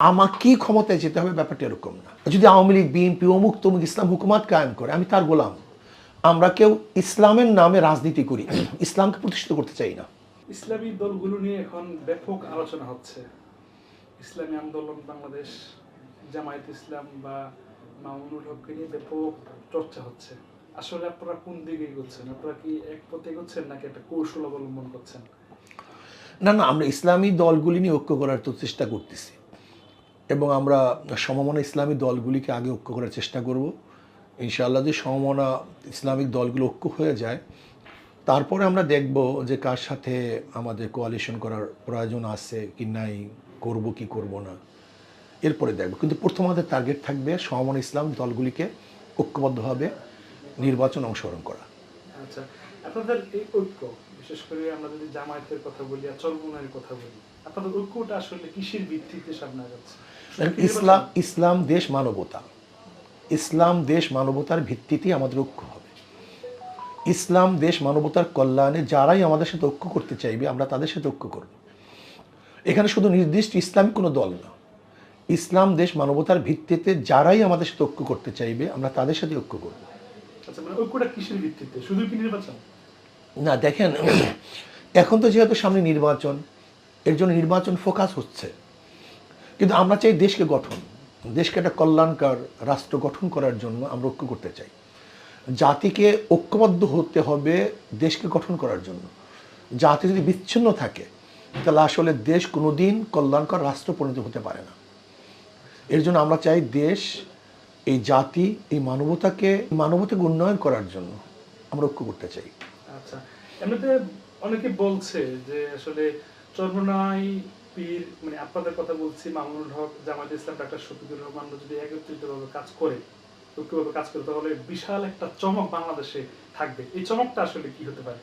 আমার কি ক্ষমতায় যেতে হবে ব্যাপারটা এরকম না। যদি আওয়ামী লীগ বিএনপি অমুক তমুক ইসলাম হুকুমাত কায়েম করে আমি তার গোলাম। আমরা কেউ ইসলামের নামে রাজনীতি করি ইসলামকে প্রতিষ্ঠিত করতে চাই না। ইসলামী দলগুলো নিয়ে এখন ব্যাপক আলোচনা হচ্ছে। ইসলামী আন্দোলন বাংলাদেশ জামায়াত ইসলাম বা মামুনুল হককে নিয়ে ব্যাপক চর্চা হচ্ছে। আসলে আপনারা কোন দিকে এগোচ্ছেন? আপনারা কি এক পথে এগোচ্ছেন নাকি একটা কৌশল অবলম্বন করছেন? না না আমরা ইসলামী দলগুলি নিয়ে ঐক্য করার তো চেষ্টা করতেছি। এবং আমরা সমমনা ইসলামী দলগুলিকে আগে ঐক্য করার চেষ্টা করব। ইনশাআল্লাহ যে সমমনা ইসলামিক দলগুলো ঐক্য হয়ে যায়। তারপরে আমরা দেখব যে কার সাথে আমাদের কোয়ালিশন করার প্রয়োজন আছে কি নাই, করব কি করব না। এরপরে দেখব। কিন্তু প্রথম আমাদের টার্গেট থাকবে সমমনা ইসলাম দলগুলিকে ঐক্যবদ্ধভাবে নির্বাচন অংশগ্রহণ করা। আচ্ছা আপনাদের এই ঐক্য, বিশেষ করে আমরা যদি জামায়াতের কথা বলি আর চরমুনের কথা বলি আপনাদের ঐক্যটা আসলে কিসের ভিত্তিতে সামনে যাচ্ছে ইসলাম ইসলাম দেশ মানবতা। ইসলাম দেশ মানবতার ভিত্তিতেই আমাদের ঐক্য হবে। ইসলাম দেশ মানবতার কল্যাণে যারাই আমাদের সাথে ঐক্য করতে চাইবে আমরা তাদের সাথে ঐক্য করব। এখানে শুধু নির্দিষ্ট ইসলামিক কোনো দল না। ইসলাম দেশ মানবতার ভিত্তিতে যারাই আমাদের সাথে ঐক্য করতে চাইবে আমরা তাদের সাথে ঐক্য করব। আচ্ছা মানে ঐক্যটা কিসের ভিত্তিতে? শুধু কি নির্বাচন? না দেখেন এখন তো যেহেতু সামনে নির্বাচন এর জন্য নির্বাচন ফোকাস হচ্ছে। কিন্তু আমরা চাই দেশকে গঠন। দেশকে একটা কল্যাণকর রাষ্ট্র গঠন করার জন্য আমরা ঐক্য করতে চাই। জাতিকে ঐক্যবদ্ধ হতে হবে দেশকে গঠন করার জন্য। জাতি যদি বিচ্ছিন্ন থাকে, তাহলে আসলে দেশ কোনোদিন কল্যাণকর রাষ্ট্র পরিণত হতে পারে না। এর জন্য আমরা চাই দেশ, এই জাতি, এই মানবতাকে মানবতাকে উন্নয়ন করার জন্য আমরা ঐক্য করতে চাই। আচ্ছা এমনিতে অনেকে বলছে যে আসলে পীর মানে আপনাদের কথা বলছি মামুনুল হক জামাত ইসলাম ডাক্তার শফিকুর রহমান যদি একত্রিত ভাবে কাজ করে ঐক্যভাবে কাজ করে তাহলে বিশাল একটা চমক বাংলাদেশে থাকবে। এই চমকটা আসলে কি হতে পারে?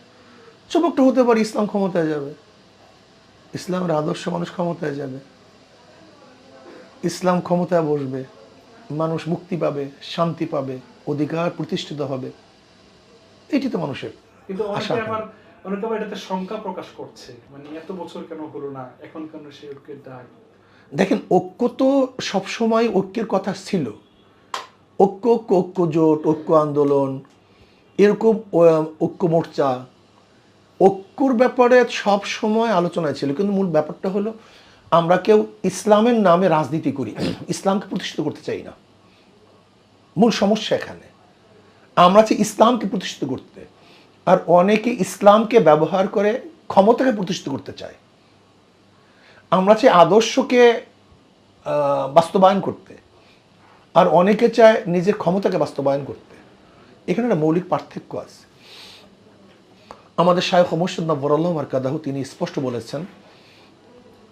চমকটা হতে পারে ইসলাম ক্ষমতায় যাবে। ইসলামের আদর্শ মানুষ ক্ষমতায় যাবে। ইসলাম ক্ষমতায় বসবে। মানুষ মুক্তি পাবে শান্তি পাবে অধিকার প্রতিষ্ঠিত হবে। এটি তো মানুষের কিন্তু আশা অনেকে। আবার এটাতে শঙ্কা প্রকাশ করছে মানে এত বছর কেন হলো না, এখন কেন সেই ঐক্যের দেখেন, ঐক্য তো সবসময় ঐক্যের কথা ছিল। ঐক্য ঐক্য ঐক্য জোট, ঐক্য আন্দোলন, এরকম ঐক্য মোর্চা। ঐক্যর ব্যাপারে সব সময় আলোচনায় ছিল, কিন্তু মূল ব্যাপারটা হলো, আমরা কেউ ইসলামের নামে রাজনীতি করি, ইসলামকে প্রতিষ্ঠিত করতে চাই না। মূল সমস্যা এখানে। আমরা চাই ইসলামকে প্রতিষ্ঠিত করতে। আর অনেকে ইসলামকে ব্যবহার করে ক্ষমতাকে প্রতিষ্ঠিত করতে চায়। আমরা চাই আদর্শকে বাস্তবায়ন করতে। আর অনেকে চায় নিজের ক্ষমতাকে বাস্তবায়ন করতে। এখানে একটা মৌলিক পার্থক্য আছে। আমাদের শায়খ মোর্শেদ নব্বরাল্লাহ মার্কাদাহু তিনি স্পষ্ট বলেছেন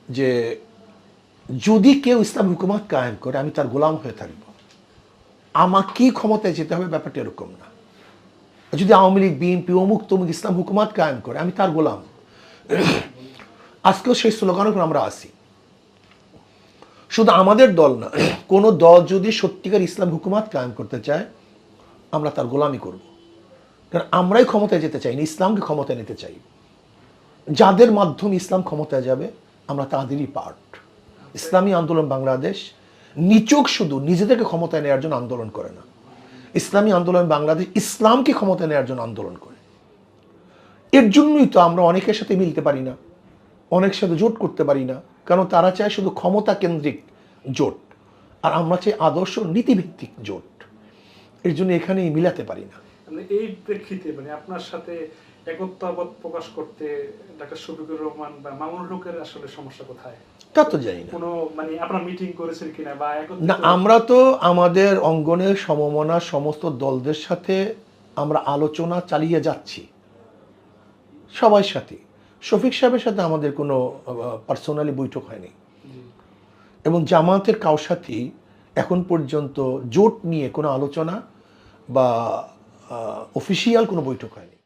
যে, যদি কেউ ইসলাম হুকুমাত কায়েম করে, আমি তার গোলাম হয়ে থাকব। আমার কি ক্ষমতায় যেতে হবে, ব্যাপারটা এরকম না। যদি আওয়ামী লীগ, বিএনপি, অমুক তমুক ইসলাম হুকুমাত কায়েম করে, আমি তার গোলাম। আজকেও সেই স্লোগানের উপর আমরা আসি শুধু আমাদের দল না, কোনো দল যদি সত্যিকার ইসলাম হুকুমাত কায়েম করতে চায়, আমরা তার গোলামি করব। কারণ আমরাই ক্ষমতায় যেতে চাই না, ইসলামকে ক্ষমতায় নিতে চাই। যাদের মাধ্যমে ইসলাম ক্ষমতায় যাবে, আমরা তাদেরই পার্ট ইসলামী আন্দোলন বাংলাদেশ নিচক শুধু নিজেদেরকে ক্ষমতায় নেওয়ার জন্য আন্দোলন করে না। ইসলামী আন্দোলন বাংলাদেশ ইসলামকে ক্ষমতা নেওয়ার জন্য আন্দোলন করে। এর জন্যই তো আমরা অনেকের সাথে মিলতে পারি না অনেক সাথে জোট করতে পারি না, কারণ তারা চায় শুধু ক্ষমতা কেন্দ্রিক জোট, আর আমরা চাই আদর্শ নীতিভিত্তিক জোট। এর জন্য এখানেই মিলাতে পারি না। মানে এই প্রেক্ষিতে মানে আপনার সাথে একত্ববোধ প্রকাশ করতে ডাক্তার শফিকুর রহমান বা মামুনুল হকের আসলে সমস্যা কোথায়? তা তো জানি না। কোনো মানে আপনারা মিটিং করেছেন কিনা বা না আমরা তো আমাদের অঙ্গনের সমমনা সমস্ত দলদের সাথে আমরা আলোচনা চালিয়ে যাচ্ছি। সবার সাথে। শফিক সাহেবের সাথে আমাদের কোনো পার্সোনালি বৈঠক হয়নি। এবং জামায়াতের কারোর সাথেই এখন পর্যন্ত জোট নিয়ে কোনো আলোচনা বা অফিসিয়াল কোনো বৈঠক হয়নি।